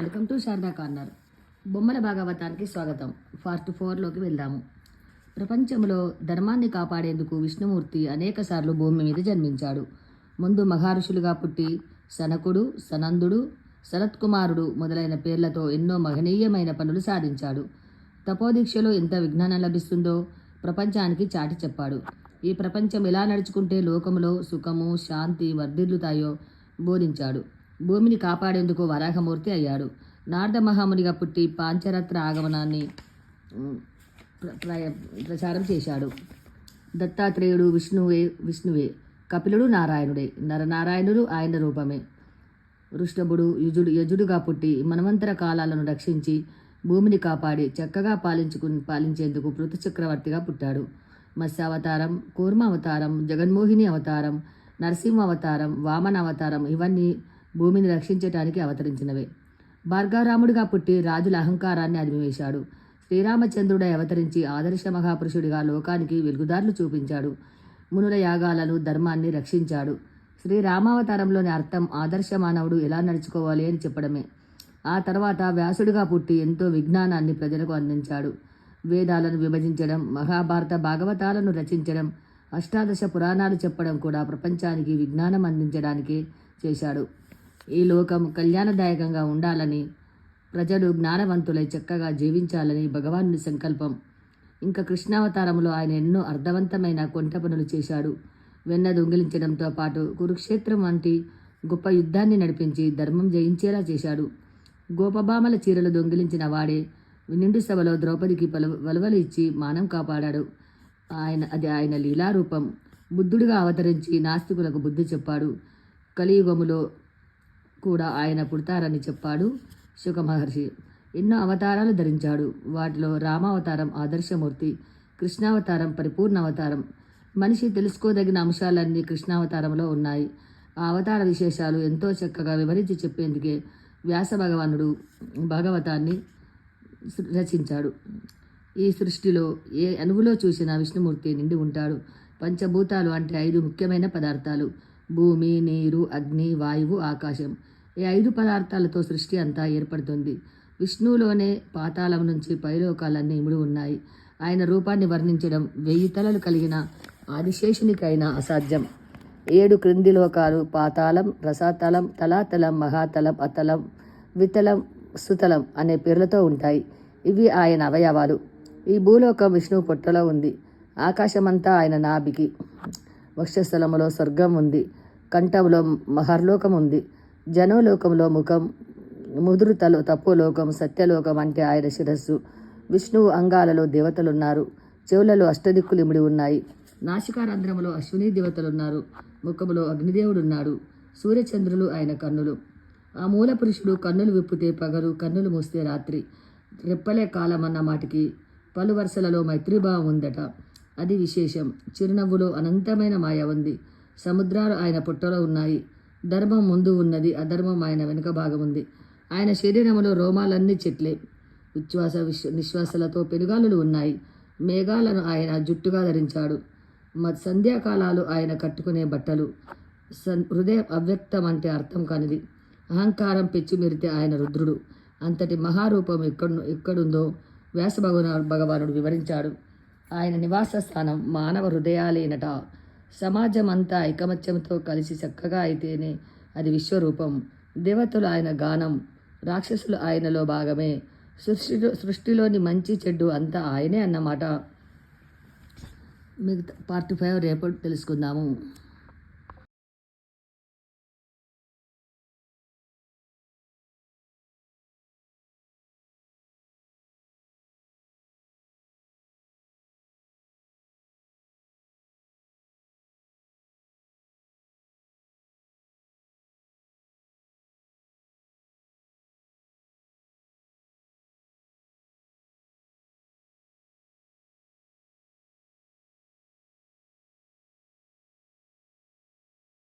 Welcome to Sharada corner. బొమ్మల భాగవతానికి స్వాగతం. Part ఫోర్లోకి వెళ్దాము. ప్రపంచంలో ధర్మాన్ని కాపాడేందుకు విష్ణుమూర్తి అనేకసార్లు భూమి మీద జన్మించాడు. ముందు మహర్షులుగా పుట్టి సనకుడు సనందుడు శరత్కుమారుడు మొదలైన పేర్లతో ఎన్నో మహనీయమైన పనులు సాధించాడు. తపోదీక్షలో ఎంత విజ్ఞానం లభిస్తుందో ప్రపంచానికి చాటి చెప్పాడు. ఈ ప్రపంచం ఎలా నడుచుకుంటే లోకములో సుఖము శాంతి వర్ధిల్లుతాయో బోధించాడు. భూమిని కాపాడేందుకు వరాహమూర్తి అయ్యాడు. నారద మహామునిగా పుట్టి పాంచరత్న ఆగమనాన్ని ప్రచారం చేశాడు. దత్తాత్రేయుడు విష్ణువే విష్ణువే. కపిలుడు నారాయణుడే. నరనారాయణుడు ఆయన రూపమే. వృష్ణభుడు యుజుడు యజుడుగా పుట్టి మనవంతర కాలాలను రక్షించి భూమిని కాపాడి చక్కగా పాలించుకు పాలించేందుకు పృథు చక్రవర్తిగా పుట్టాడు. మత్స్యావతారం కూర్మ అవతారం జగన్మోహిని అవతారం నరసింహ అవతారం వామన అవతారం ఇవన్నీ భూమిని రక్షించటానికి అవతరించినవే. భార్గారాముడిగా పుట్టి రాజుల అహంకారాన్ని అదిమివేశాడు శ్రీరామచంద్రుడై అవతరించి ఆదర్శ మహాపురుషుడిగా లోకానికి వెలుగుదారులు చూపించాడు. మునుల యాగాలను ధర్మాన్ని రక్షించాడు. శ్రీరామావతారంలోని అర్థం ఆదర్శ మానవుడు ఎలా నడుచుకోవాలి అని చెప్పడమే. ఆ తర్వాత వ్యాసుడిగా పుట్టి ఎంతో విజ్ఞానాన్ని ప్రజలకు అందించాడు. వేదాలను విభజించడం మహాభారత భాగవతాలను రచించడం అష్టాదశ పురాణాలు చెప్పడం కూడా ప్రపంచానికి విజ్ఞానం అందించడానికే చేశాడు. ఈ లోకం కళ్యాణదాయకంగా ఉండాలని ప్రజలు జ్ఞానవంతులై చక్కగా జీవించాలని భగవానుని సంకల్పం. ఇంకా కృష్ణావతారంలో ఆయన ఎన్నో అర్థవంతమైన కొంట పనులు చేశాడు. వెన్న దొంగిలించడంతో పాటు కురుక్షేత్రం వంటి గొప్ప యుద్ధాన్ని నడిపించి ధర్మం జయించేలా చేశాడు. గోపబామల చీరలు దొంగిలించిన వాడే నిండు సభలో ద్రౌపదికి పలు వలవలు ఇచ్చి మానం కాపాడాడు. ఆయన అది ఆయన లీలారూపం. బుద్ధుడిగా అవతరించి నాస్తికులకు బుద్ధి చెప్పాడు. కలియుగములో కూడా ఆయన పుడతారని చెప్పాడు శుకమహర్షి ఎన్నో అవతారాలు ధరించాడు. వాటిలో రామావతారం ఆదర్శమూర్తి కృష్ణావతారం పరిపూర్ణ అవతారం మనిషి తెలుసుకోదగిన అంశాలన్నీ కృష్ణావతారంలో ఉన్నాయి. ఆ అవతార విశేషాలు ఎంతో చక్కగా వివరించి చెప్పేందుకే వ్యాస భగవానుడు భాగవతాన్ని రచించాడు. ఈ సృష్టిలో ఏ అణువులో చూసినా విష్ణుమూర్తి నిండి ఉంటాడు. పంచభూతాలు అంటే ఐదు ముఖ్యమైన పదార్థాలు. భూమి నీరు అగ్ని వాయువు ఆకాశం. ఈ ఐదు పదార్థాలతో సృష్టి అంతా ఏర్పడుతుంది. విష్ణువులోనే పాతాళం నుంచి పైలోకాలన్నీ ఇముడు ఉన్నాయి. ఆయన రూపాన్ని వర్ణించడం వెయ్యి తలలు కలిగిన ఆదిశేషునికైనా అసాధ్యం. ఏడు క్రింది లోకాలు పాతాళం రసాతలం తలాతలం మహాతలం అతలం వితలం సుతలం అనే పేర్లతో ఉంటాయి. ఇవి ఆయన అవయవాలు. ఈ భూలోకం విష్ణువు పొట్టలో ఉంది. ఆకాశమంతా ఆయన నాభికి వక్షస్థలములో స్వర్గం ఉంది. కంఠంలో మహర్లోకం ఉంది. జనోలోకంలో ముఖం ముదురు తలో తపోలోకం సత్యలోకం అంటే ఆయన శిరస్సు. విష్ణువు అంగాలలో దేవతలున్నారు. చెవులలో అష్టదిక్కులు ఇమిడి ఉన్నాయి. నాసికారంధ్రములో అశ్విని దేవతలున్నారు. ముఖములో అగ్నిదేవుడున్నాడు. సూర్యచంద్రులు ఆయన కన్నులు. ఆ మూల పురుషుడు కన్నులు విప్పితే పగలు కన్నులు మూస్తే రాత్రి. రెప్పలే కాలం అన్న మాటికి పలు వరుసలలో మైత్రీభావం ఉందట. అది విశేషం. చిరునవ్వులో అనంతమైన మాయ ఉంది. సముద్రాలు ఆయన పుట్టలో ఉన్నాయి. ధర్మం ముందు ఉన్నది అధర్మం ఆయన వెనుక భాగం ఉంది. ఆయన శరీరములో రోమాలన్నీ చెట్లే. ఉచ్ఛ్వాస విశ్వ నిశ్వాసలతో పెనుగాలులు ఉన్నాయి. మేఘాలను ఆయన జుట్టుగా ధరించాడు. మ సంధ్యాకాలాలు ఆయన కట్టుకునే బట్టలు. సన్ హృదయం అవ్యక్తం అంటే అర్థం కానిది. అహంకారం పెచ్చిమెరితే ఆయన రుద్రుడు. అంతటి మహారూపం ఎక్కడు ఎక్కడుందో వ్యాస భగవానుడు వివరించాడు. ఆయన నివాస స్థానం మానవ హృదయాలేనట. సమాజం అంతా ఐకమత్యంతో కలిసి చక్కగా అయితేనే అది విశ్వరూపం. దేవతలు ఆయన గానం రాక్షసులు ఆయనలో భాగమే. సృష్టిలో సృష్టిలోని మంచి చెడ్డు అంతా ఆయనే అన్నమాట. మిగతా పార్ట్ ఫైవ్ రేపు తెలుసుకుందాము.